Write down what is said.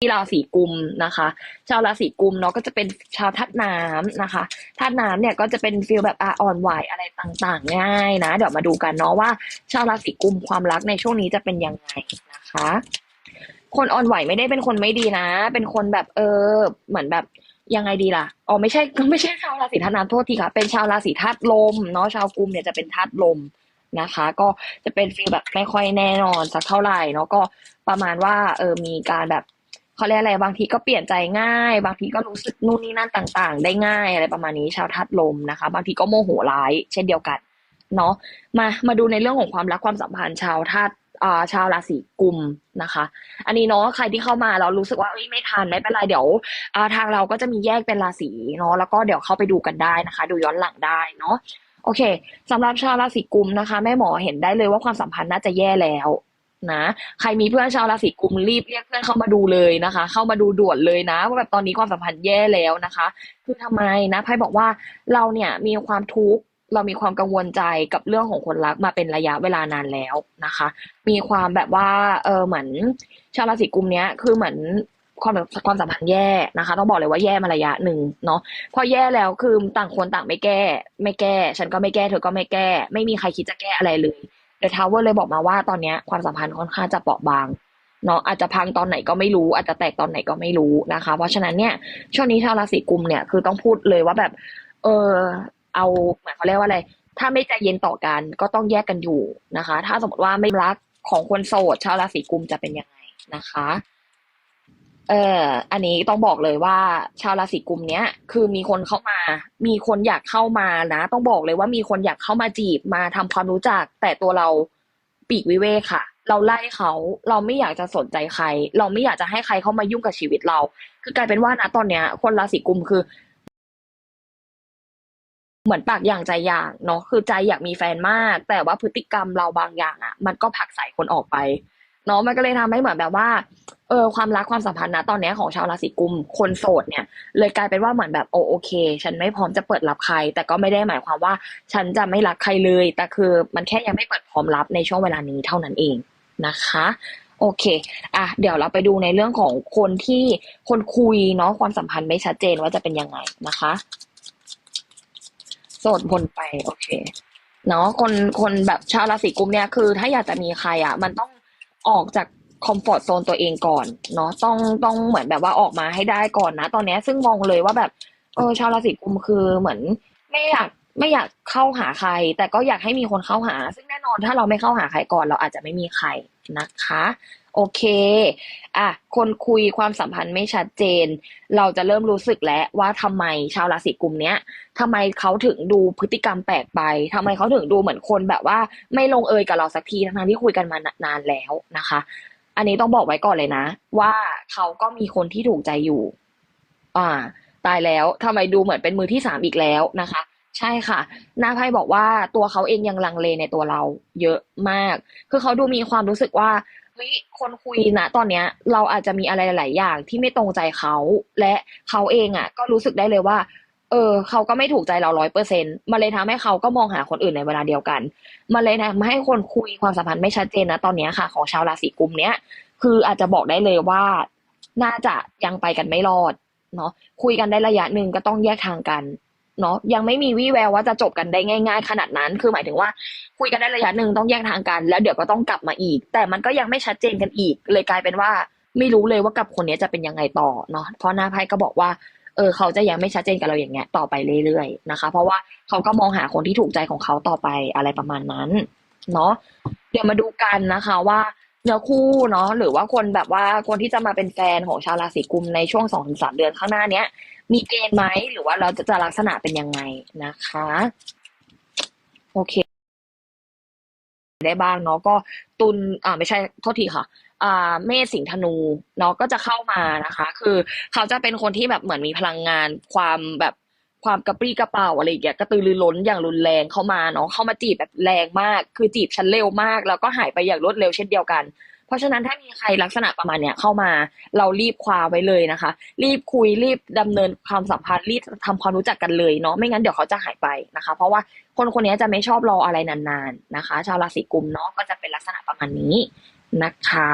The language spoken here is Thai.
ที่ราศีกุมนะคะ ชาวราศีกุมเนาะก็จะเป็นชาวธาตุน้ำนะคะธาตุน้ำเนี่ยก็จะเป็นฟีลแบบอาอ่อนไหวอะไรต่างๆ ง่ายนะ เดี๋ยวมาดูกันเนาะว่า ชาวราศีกุมความรักในช่วงนี้จะเป็นยังไงนะคะ คนอ่อนไหวไม่ได้เป็นคนไม่ดีนะ เป็นคนแบบเออเหมือนแบบยังไงดีล่ะ อ๋อไม่ใช่ก็ไม่ใช่ชาวราศีธาตุน้ำโทษทีค่ะ เป็นชาวราศีธาตุลมเนาะชาวกุมเนี่ยจะเป็นธาตุลมนะคะ ก็จะเป็นฟีลแบบไม่ค่อยแน่นอนสักเท่าไหร่เนาะก็ประมาณว่าเออมีการแบบ เขาเรียกอะไรบางทีก็เปลี่ยนใจง่าย บางทีก็รู้สึกนู่นนี่นั่นต่าง ๆ ได้ง่ายอะไรประมาณนี้ชาวธาตุลมนะคะ บางทีก็โมโหร้าย เช่นเดียวกันเนาะมามาดูในเรื่องของความรักความสัมพันธ์ชาวธาตุอ่าชาวราศีกุมนะคะ อันนี้เนาะใครที่เข้ามาเรารู้สึกว่าไม่ทันไม่เป็นไรเดี๋ยวอ่าทางเราก็จะมีแยกเป็นราศีเนาะแล้วก็เดี๋ยวเข้าไปดูกันได้นะคะ ดูย้อนหลังได้เนาะโอเคสำหรับชาวราศีกุมนะคะแม่หมอเห็นได้เลยว่าความสัมพันธ์น่าจะแย่แล้ว นะใครมีเพื่อนชาวราศีกุมรีบเรียกเพื่อนเข้ามาดูเลยนะคะ เข้ามาดูด่วนเลยนะว่าแบบตอนนี้ความสัมพันธ์แย่แล้วนะคะ คือทำไมนะไพ่บอกว่าเราเนี่ยมีความทุกข์เรามีความกังวลใจกับเรื่องของคนรักมาเป็นระยะเวลานานแล้วนะคะ มีความแบบว่าเออเหมือนชาวราศีกุมเนี้ยคือเหมือนความความสัมพันธ์แย่นะคะ ต้องบอกเลยว่าแย่มาระยะหนึ่งเนาะพอแย่แล้วคือต่างคนต่างไม่แก้ ไม่แก้ ฉันก็ไม่แก้เธอก็ไม่แก้ ไม่มีใครคิดจะแก้อะไรเลย เดอะทาวเวอร์เลยบอกมาว่าตอนนี้ความสัมพันธ์ค่อนข้างจะเปราะบางเนาะอาจจะพังตอนไหนก็ไม่รู้ อาจจะแตกตอนไหนก็ไม่รู้นะคะ เพราะฉะนั้นเนี่ยช่วงนี้ชาวราศีกุมเนี่ยคือต้องพูดเลยว่าแบบ เออเอาเหมือนเขาเรียกว่าอะไร ถ้าไม่ใจเย็นต่อกันก็ต้องแยกกันอยู่นะคะ ถ้าสมมติว่าไม่รักของคนโสดชาวราศีกุมจะเป็นยังไงนะคะ เอ่ออันนี้ต้องบอกเลยว่า ชาวราศีกุมเนี้ย คือมีคนเข้ามา มีคนอยากเข้ามานะ ต้องบอกเลยว่ามีคนอยากเข้ามาจีบมาทำความรู้จัก แต่ตัวเราปีกวิเวกค่ะ เราไล่เขาเราไม่อยากจะสนใจใคร เราไม่อยากจะให้ใครเข้ามายุ่งกับชีวิตเรา คือกลายเป็นว่านะตอนเนี้ย คนราศีกุมคือ เหมือนปากอย่างใจอย่างเนาะคือใจอยากมีแฟนมาก แต่ว่าพฤติกรรมเราบางอย่างอะ่ะ มันก็ผลักใส่คนออกไปเนาะมันก็เลยทำให้เหมือนแบบว่า เออความรักความสัมพันธ์นะตอนนี้ของชาวราศีกุมคนโสดเนี่ย เลยกลายเป็นว่าเหมือนแบบโอโอเค ฉันไม่พร้อมจะเปิดรับใคร แต่ก็ไม่ได้หมายความว่า ฉันจะไม่รักใครเลย แต่คือมันแค่ยังไม่เปิดพร้อมรับในช่วงเวลานี้เท่านั้นเองนะคะ โอเคอะเดี๋ยวเราไปดูในเรื่องของคนที่คนคุยเนาะความสัมพันธ์ไม่ชัดเจนว่าจะเป็นยังไงนะคะ โสดบนไปโอเคเนาะคนคนแบบชาวราศีกุมเนี่ยคือ ถ้าอยากจะมีใครอะ มันต้องออกจาก คอมฟอร์ตโซนตัวเองก่อนเนาะต้องต้องเหมือนแบบว่าออกมาให้ได้ก่อนนะ ตอนนี้ซึ่งมองเลยว่าแบบเออชาวราศีกุมคือเหมือนไม่อยากไม่อยากเข้าหาใคร แต่ก็อยากให้มีคนเข้าหา ซึ่งแน่นอนถ้าเราไม่เข้าหาใครก่อน เราอาจจะไม่มีใครนะคะ โอเค อะ คนคุยความสัมพันธ์ไม่ชัดเจน เราจะเริ่มรู้สึกแล้วว่าทำไมชาวราศีกุมเนี้ยทำไมเขาถึงดูพฤติกรรมแปลกไปทำไมเขาถึงดูเหมือนคนแบบว่าไม่ลงเอยกับเราสักทีทั้งที่คุยกันมานานแล้วนะคะ อันนี้ต้องบอกไว้ก่อนเลยนะ ว่าเขาก็มีคนที่ถูกใจอยู่ อ่า ตายแล้วทำไมดูเหมือนเป็นมือที่สามอีกแล้วนะคะ ใช่ค่ะหน้าไพ่บอกว่าตัวเขาเองยังลังเลในตัวเรา เยอะมาก คือเขาดูมีความรู้สึกว่าเฮ้ยคนคุยนะตอนเนี้ย เราอาจจะมีอะไรหลายอย่างที่ไม่ตรงใจเขา และเขาเองอะ ก็รู้สึกได้เลยว่า เออเขาก็ไม่ถูกใจเราร้อยเปอร์เซ็นต์มันเลยทำให้เขาก็มองหาคนอื่นในเวลาเดียวกัน มันเลยทำให้คนคุยความสัมพันธ์ไม่ชัดเจนนะตอนนี้ค่ะ ของชาวราศีกุมเนี้ยคืออาจจะบอกได้เลยว่า น่าจะยังไปกันไม่รอดเนาะคุยกันได้ระยะหนึ่งก็ต้องแยกทางกันเนาะยังไม่มีวี่แววว่าจะจบกันได้ง่าย ๆ ขนาดนั้น คือหมายถึงว่า คุยกันได้ระยะหนึ่งต้องแยกทางกัน แล้วเดี๋ยวก็ต้องกลับมาอีก แต่มันก็ยังไม่ชัดเจนกันอีก เลยกลายเป็นว่า ไม่รู้เลยว่ากับคนนี้จะเป็นยังไงต่อเนาะเพราะหน้าไพ่ก็บอกว่า เออเขาจะยังไม่ชัดเจนกับเราอย่างเงี้ยต่อไปเรื่อยๆนะคะ เพราะว่าเขาก็มองหาคนที่ถูกใจของเขาต่อไปอะไรประมาณนั้นเนาะเดี๋ยวมาดูกันนะคะว่าเนื้อคู่เนาะหรือว่าคนแบบว่าคนที่จะมาเป็นแฟนของชาวราศีกุมในช่วงสองถึงสามเดือนข้างหน้าเนี้ย มีเกณฑ์ไหมหรือว่าเราจะจะลักษณะเป็นยังไงนะคะ โอเค ได้บ้างเนาะก็ตุลอ่าไม่ใช่โทษทีค่ะอ่าเมษสิงธนูเนาะก็จะเข้ามานะคะ คือเขาจะเป็นคนที่แบบเหมือนมีพลังงานความแบบความกระปรี้กระเป๋าอะไรอย่างเงี้ยกระตือรือร้นอย่างรุนแรงเข้ามาเนาะเข้ามาจีบแบบแรงมาก คือจีบฉันเร็วมาก แล้วก็หายไปอย่างรวดเร็วเช่นเดียวกัน เพราะฉะนั้นถ้ามีใครลักษณะประมาณเนี้ยเข้ามาเรารีบคว้าไว้เลยนะคะ รีบคุยรีบดำเนินความสัมพันธ์รีบทำความรู้จักกันเลยเนาะไม่งั้นเดี๋ยวเขาจะหายไปนะคะ เพราะว่าคนคนนี้จะไม่ชอบรออะไรนานๆนะคะ ชาวราศีกุมเนาะก็จะเป็นลักษณะประมาณนี้นะคะ